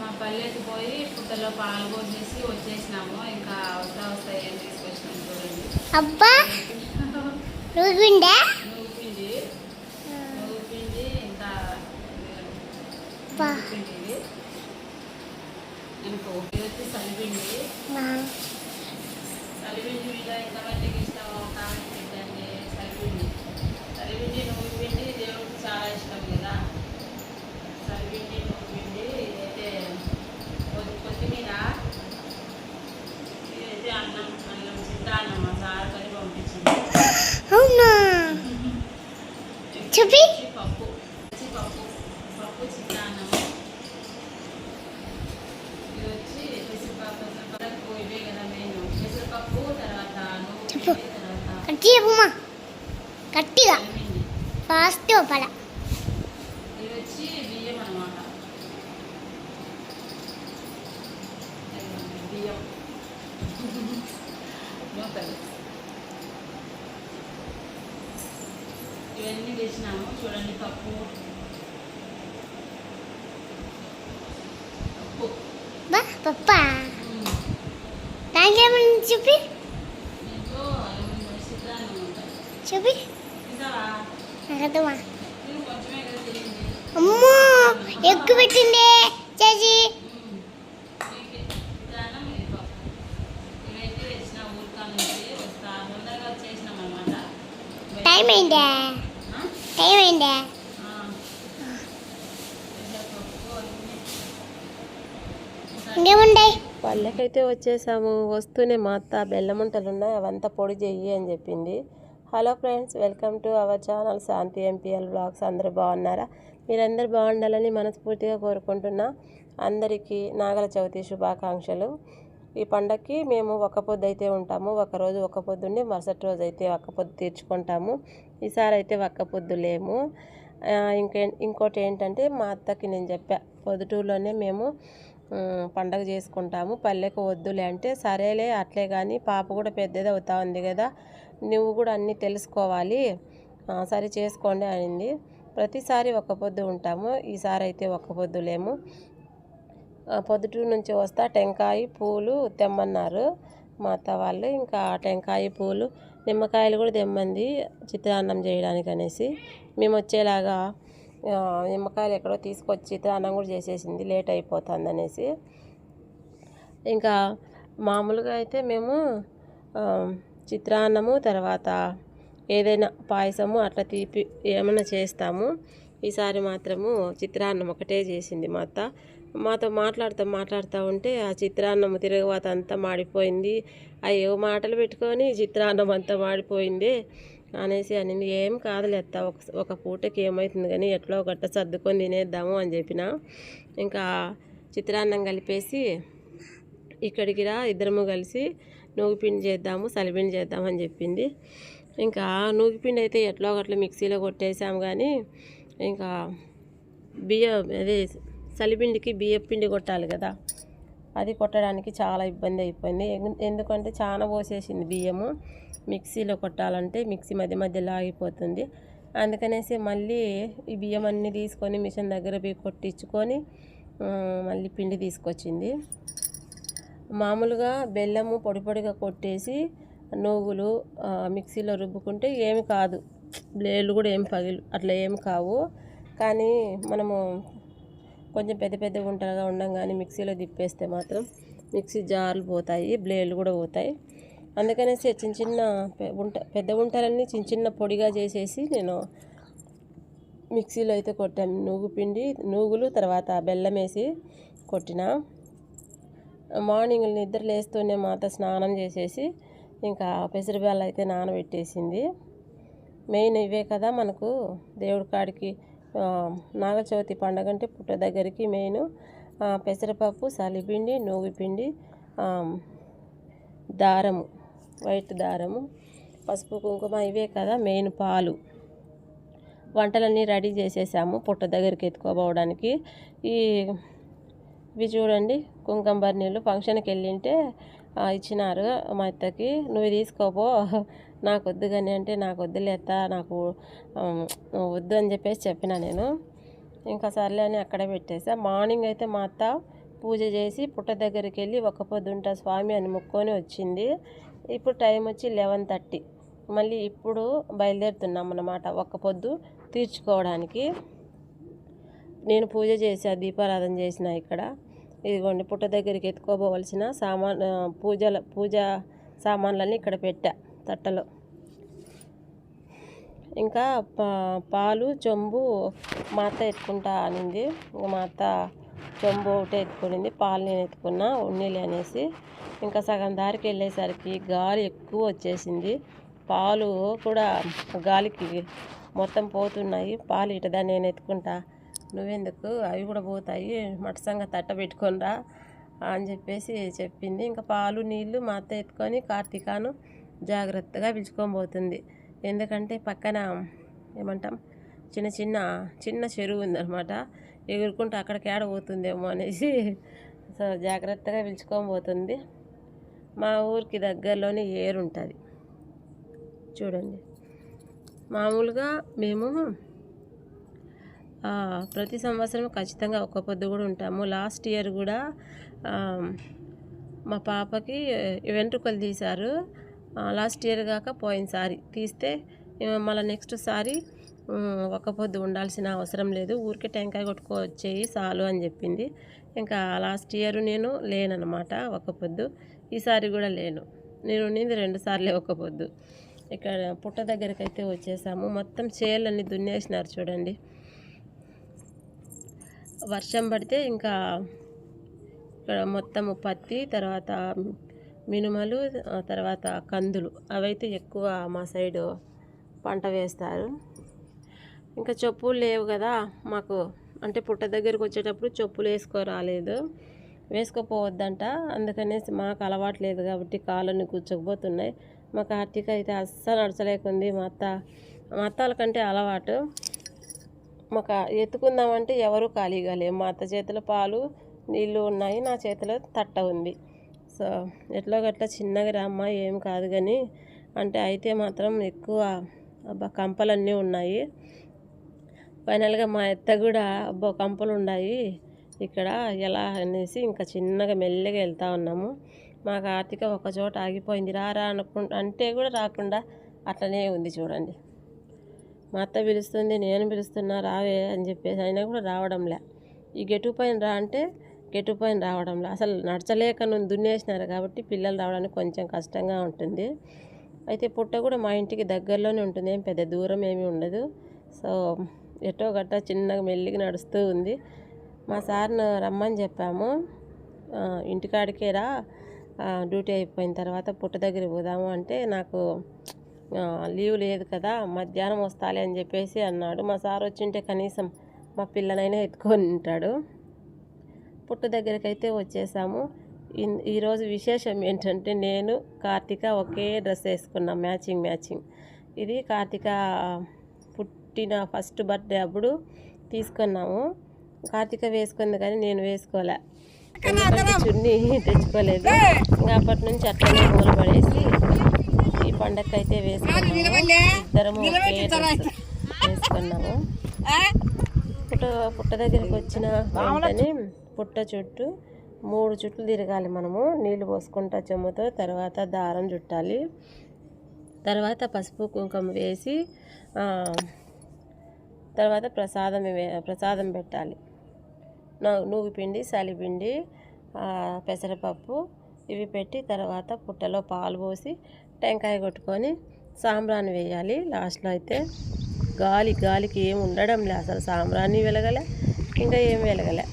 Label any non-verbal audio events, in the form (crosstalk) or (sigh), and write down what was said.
మా పల్లెకి పోయి పుట్టలో పాలు పోసేసి వచ్చేసినాము. ఇంకా వస్తా వస్తా ఏం తీసుకొచ్చినాం చూడండి. అబ్బా! ఇంకా బా. నువ్వు పిండి ఇది. ఇంకో ఇది వచ్చి సలిపిండి. సలిపిండి మీద ఎంతమందికి ఇష్టమో కామెంట్ పెట్టండి సలిపిండి. సలిపిండి నువ్వు పిండి దేవుడికి చాలా ఇష్టం కదా. సలిపిండి కొద్ది కొత్తిమీర ఇదైతే అన్నం అన్నం చిత్తాన్నం మా సార్ కొని పంపించింది. అవునా? చూపి. వచ్చి పప్పు. పప్పు. పప్పు చిత్రాన్నం ఇది వచ్చి పెసరపప్పు పెసరపప్పు ఇవే కదా మెయిన్ పెసరపప్పు తర్వాత నువ్వు చెప్పు. పిండి, తర్వాత గట్టిగా చెప్పమ్మా గట్టిగా అల్లిమిండి ఫాస్ట్ పడ ఇది వచ్చి బియ్యం అనమాట బియ్యం మూతలు ఇవన్నీ వేసినాము. చూడండి పప్పు. పప్పు. చూపి. చూపి. అమ్మో ఎక్కువ పెట్టిండే చేసి టైం అయిందే? టైం అయిందే ఇంకేముండే పల్లెకైతే వచ్చేసాము. వస్తూనే మా అత్త బెల్లముంటలు ఉన్నాయి. అవంతా పొడి చెయ్యి అని చెప్పింది. Hello friends welcome to our channel Shanti MPL blogs. అందరూ బాగున్నారా? మీరందరూ బాగుండాలని మనస్ఫూర్తిగా కోరుకుంటున్నా. అందరికీ నాగల చవితి శుభాకాంక్షలు. ఈ పండక్కి మేము ఒక్క పొద్దు అయితే ఉంటాము ఒక రోజు ఒక్క పొద్దుండి మరుసటి రోజు అయితే ఒక్క పొద్దు తీర్చుకుంటాము. ఈసారి అయితే ఒక్క పొద్దు లేము. ఇంకే ఇంకోటి ఏంటంటే మా అత్తకి నేను చెప్పా పొద్దుటూరులోనే మేము పండగ చేసుకుంటాము. పల్లెకు వద్దులే అంటే సరేలే అట్లే కానీ పాప కూడా పెద్దది అవుతా ఉంది కదా నువ్వు కూడా అన్నీ తెలుసుకోవాలి. సరే చేసుకోండి అనింది. ప్రతిసారి ఒక్క పొద్దు ఉంటాము ఈసారి అయితే ఒక్క పొద్దులేము పొద్దుటూరు నుంచి వస్తా టెంకాయ పూలు తెమ్మన్నారు. మా అత్త వాళ్ళు ఇంకా టెంకాయ పూలు నిమ్మకాయలు కూడా తెమ్మంది చిత్రాన్నం చేయడానికి అనేసి. మేము వచ్చేలాగా నిమ్మకాయలు ఎక్కడో తీసుకొచ్చి చిత్రాన్నం కూడా చేసేసింది లేట్ అయిపోతుంది అనేసి. ఇంకా మామూలుగా అయితే మేము చిత్రాన్నము తర్వాత ఏదైనా పాయసము అట్లా తీపి ఏమైనా చేస్తాము. ఈసారి మాత్రము చిత్రాన్నం ఒకటే చేసింది మా అత్త. మాతో మాట్లాడుతూ మాట్లాడుతూ ఉంటే ఆ చిత్రాన్నం తిరగవాత అంతా మాడిపోయింది. అయ్యో మాటలు పెట్టుకొని చిత్రాన్నం అంతా మాడిపోయింది అనేసి అనింది. ఏం కాదులేత్త ఒక ఒక పూటకి ఏమవుతుంది కానీ ఎట్లా గట్ట సర్దుకొని తినేద్దాము అని చెప్పిన. ఇంకా చిత్రాన్నం కలిపేసి ఇక్కడికి రా ఇద్దరము కలిసి నూగిపిండి చేద్దాము సలిపిండి చేద్దాము అని చెప్పింది. ఇంకా నూగిపిండి అయితే ఎట్లా ఒకట్లా మిక్సీలో కొట్టేసాము కానీ ఇంకా బియ్యం అదే చలిపిండికి బియ్యం పిండి కొట్టాలి కదా. అది కొట్టడానికి చాలా ఇబ్బంది అయిపోయింది. ఎందు- ఎందుకంటే చాలా పోసేసింది బియ్యము. మిక్సీలో కొట్టాలంటే మిక్సీ మధ్య మధ్యలో ఆగిపోతుంది. అందుకనేసి మళ్ళీ ఈ బియ్యం అన్నీ తీసుకొని మిషన్ దగ్గర పోయి కొట్టించుకొని మళ్ళీ పిండి తీసుకొచ్చింది. మామూలుగా బెల్లము పొడి పొడిగా కొట్టేసి నువ్వులు మిక్సీలో రుబ్బుకుంటే ఏమి కాదు. బ్లేడ్లు కూడా ఏం పగిలి అట్లా ఏమి కావు. కానీ మనము కొంచెం పెద్ద పెద్ద గుంటలుగా ఉండం కానీ మిక్సీలో తిప్పేస్తే మాత్రం మిక్సీ జార్లు పోతాయి బ్లేడ్లు కూడా పోతాయి. అందుకనేసి చిన్న చిన్న ఉంట పెద్ద ఉంటలన్నీ చిన్న చిన్న పొడిగా చేసేసి నేను మిక్సీలో అయితే కొట్టాను. నూగు పిండి నూగులు తర్వాత బెల్లం వేసి కొట్టిన. మార్నింగ్ నిద్ర లేస్తూనే మాత స్నానం చేసేసి ఇంకా పెసరబెల్ల అయితే నానబెట్టేసింది. మెయిన్ ఇవే కదా మనకు దేవుడి కాడికి నాగచవితి పండగ అంటే పుట్ట దగ్గరికి మెయిన్ పెసరపప్పు సలిపిండి నూగిపిండి పిండి దారము వైట్ దారము పసుపు కుంకుమ ఇవే కదా మెయిన్ పాలు. వంటలన్నీ రెడీ చేసేసాము పుట్ట దగ్గరికి ఎత్తుకోపోవడానికి. ఈ ఇవి చూడండి కుంకుమ బర్నీలు ఫంక్షన్కి వెళ్ళింటే ఇచ్చినారు మా అత్తకి. నువ్వు తీసుకోపో నాకు వద్దు కానీ అంటే నాకు వద్దులేత నాకు వద్దు అని చెప్పేసి చెప్పిన నేను. ఇంకా సర్లే అని అక్కడే పెట్టేసా. మార్నింగ్ అయితే మా అత్త పూజ చేసి పుట్ట దగ్గరికి వెళ్ళి ఒక పొద్దుంట స్వామి అని ముక్కొని వచ్చింది. ఇప్పుడు టైం వచ్చి లెవెన్ థర్టీ. మళ్ళీ ఇప్పుడు బయలుదేరుతున్నాం అన్నమాట ఒక్క పొద్దు తీర్చుకోవడానికి. నేను పూజ చేసా దీపారాధన చేసిన ఇక్కడ. ఇదిగోండి పుట్ట దగ్గరికి ఎత్తుకోపోవలసిన సామాన్ పూజల పూజ సామాన్లన్నీ ఇక్కడ పెట్టా. తట్టలో. ఇంకా పా- పాలు చెంబు మా అత్త ఎత్తుకుంటా అనింది. ఇంక మా అత్త చెంబు ఒకటే ఎత్తుకునింది. పాలు నేను ఎత్తుకున్నా ఉన్నీళ్ళు అనేసి. ఇంకా సగం దారికి వెళ్ళేసరికి గాలి ఎక్కువ వచ్చేసింది. పాలు కూడా గాలికి మొత్తం పోతున్నాయి. పాలు ఇటదా నేను ఎత్తుకుంటా. నువ్వెందుకు? అవి కూడా పోతాయి. మటసంగా తట్ట పెట్టుకొనిరా అని చెప్పేసి చెప్పింది. ఇంకా పాలు నీళ్ళు మా అత్త ఎత్తుకొని కార్తీకాను జాగ్రత్తగా పిలుచుకోబోతుంది. పోతుంది ఎందుకంటే పక్కన ఏమంటాం? చిన్న చిన్న చిన్న చెరువు ఉందన్నమాట. ఎగురుకుంటూ అక్కడికి ఏడ పోతుందేమో అనేసి (laughs) సో జాగ్రత్తగా పిలుచుకోబోతుంది. పోతుంది మా ఊరికి దగ్గరలోనే ఏరు ఉంటుంది. చూడండి. మామూలుగా మేము ప్రతి సంవత్సరం ఖచ్చితంగా ఒక్క పొద్దు కూడా ఉంటాము. లాస్ట్ ఇయర్ కూడా మా పాపకి వెంట్రుకలు తీశారు. లాస్ట్ ఇయర్ కాక పోయినసారి తీస్తే మళ్ళీ నెక్స్ట్ సారి ఒక పొద్దు ఉండాల్సిన అవసరం లేదు. ఊరికే టెంకాయ కొట్టుకోవచ్చేయి చాలు అని చెప్పింది. ఇంకా లాస్ట్ ఇయర్ నేను లేనన్నమాట ఒక పొద్దు. ఈసారి కూడా లేను. నేను ఉండింది రెండు సార్లే ఒక పొద్దు. ఇక్కడ పుట్ట దగ్గరికి అయితే వచ్చేసాము. మొత్తం చేలన్నీ దున్నేసినారు చూడండి. వర్షం పడితే ఇంకా ఇక్కడ మొత్తం పత్తి తర్వాత మినుమలు తర్వాత కందులు. అవైతే ఎక్కువ మా సైడు పంట వేస్తారు. ఇంకా చెప్పులు లేవు కదా మాకు. అంటే పుట్ట దగ్గరికి వచ్చేటప్పుడు చెప్పులు వేసుకో రాలేదు వేసుకోపోవద్దంట. అందుకనేసి మాకు అలవాటు లేదు కాబట్టి కాళ్ళని కూర్చోకపోతున్నాయి మా కార్తీక అయితే అస్సలు నడచలేకుంది. మా అత్త మా కంటే అలవాటు. మాకు ఎత్తుకుందామంటే ఎవరు ఖాళీగా లేవు మా అత్త చేతిలో పాలు నీళ్ళు ఉన్నాయి. నా చేతిలో తట్ట ఉంది. సో ఎట్లో గట్ల చిన్నగా రామ్మ ఏం కాదు కానీ అంటే అయితే మాత్రం ఎక్కువ అబ్బా కంపలన్నీ ఉన్నాయి. ఫైనల్గా మా అత్త కూడా అబ్బో కంపలు ఉన్నాయి ఇక్కడ ఎలా అనేసి ఇంకా చిన్నగా మెల్లగా వెళ్తా ఉన్నాము. మా కార్తీక ఒక చోట ఆగిపోయింది. రారా అనుకు అంటే కూడా రాకుండా అట్లనే ఉంది చూడండి. మా అత్త పిలుస్తుంది నేను పిలుస్తున్నా రావే అని చెప్పేసి అయినా కూడా రావడంలే. ఈ గెటు పైన రా అంటే గెటు రావడంలో? అసలు నడచలేక నువ్వు దున్నేసినారు కాబట్టి పిల్లలు రావడానికి కొంచెం కష్టంగా ఉంటుంది. అయితే పుట్ట కూడా మా ఇంటికి దగ్గరలోనే ఉంటుంది. ఏం పెద్ద దూరం ఏమీ ఉండదు. సో ఎటో గట్ట చిన్నగా మెల్లిగా నడుస్తూ ఉంది. మా సార్ను రమ్మని చెప్పాము. ఇంటికాడికే రా. డ్యూటీ అయిపోయిన తర్వాత పుట్ట దగ్గర పోదాము అంటే నాకు లీవ్ లేదు కదా మధ్యాహ్నం వస్తాలే అని చెప్పేసి అన్నాడు. మా సార్ వచ్చింటే కనీసం మా పిల్లనైనా ఎత్తుకొని ఉంటాడు. పుట్ట దగ్గరికి అయితే వచ్చేసాము. ఇన్- ఈరోజు విశేషం ఏంటంటే నేను కార్తీక ఒకే డ్రెస్ వేసుకున్నాం. Matching matching. ఇది కార్తీక పుట్టిన ఫస్ట్ బర్త్డే అప్పుడు తీసుకున్నాము. కార్తీక వేసుకుంది కానీ నేను వేసుకోలే. చున్నీ తెచ్చుకోలేదు. ఇంకా అప్పటి నుంచి అట్లనే మూల పడేసి ఈ పండగకి అయితే వేసుకున్నాము. ఇద్దరము ఒకే డ్రెస్ వేసుకున్నాము. పుట్ట పుట్ట దగ్గరికి వచ్చిన వెంటనే పుట్ట చుట్టూ మూడు చుట్లు తిరగాలి మనము. నీళ్ళు పోసుకుంటా చెమ్మతో తర్వాత దారం చుట్టాలి. తర్వాత పసుపు కుంకుమ వేసి తర్వాత ప్రసాదం ప్రసాదం పెట్టాలి. నువ్వు పిండి సలిపిండి పెసరపప్పు ఇవి పెట్టి తర్వాత పుట్టలో పాలు పోసి టెంకాయ కొట్టుకొని సాంబ్రాణి వేయాలి. లాస్ట్లో అయితే గాలి గాలికి ఏం ఉండడం లే అసలు సాంబ్రాన్ని వెలగలే ఇంకా ఏం వెలగలే.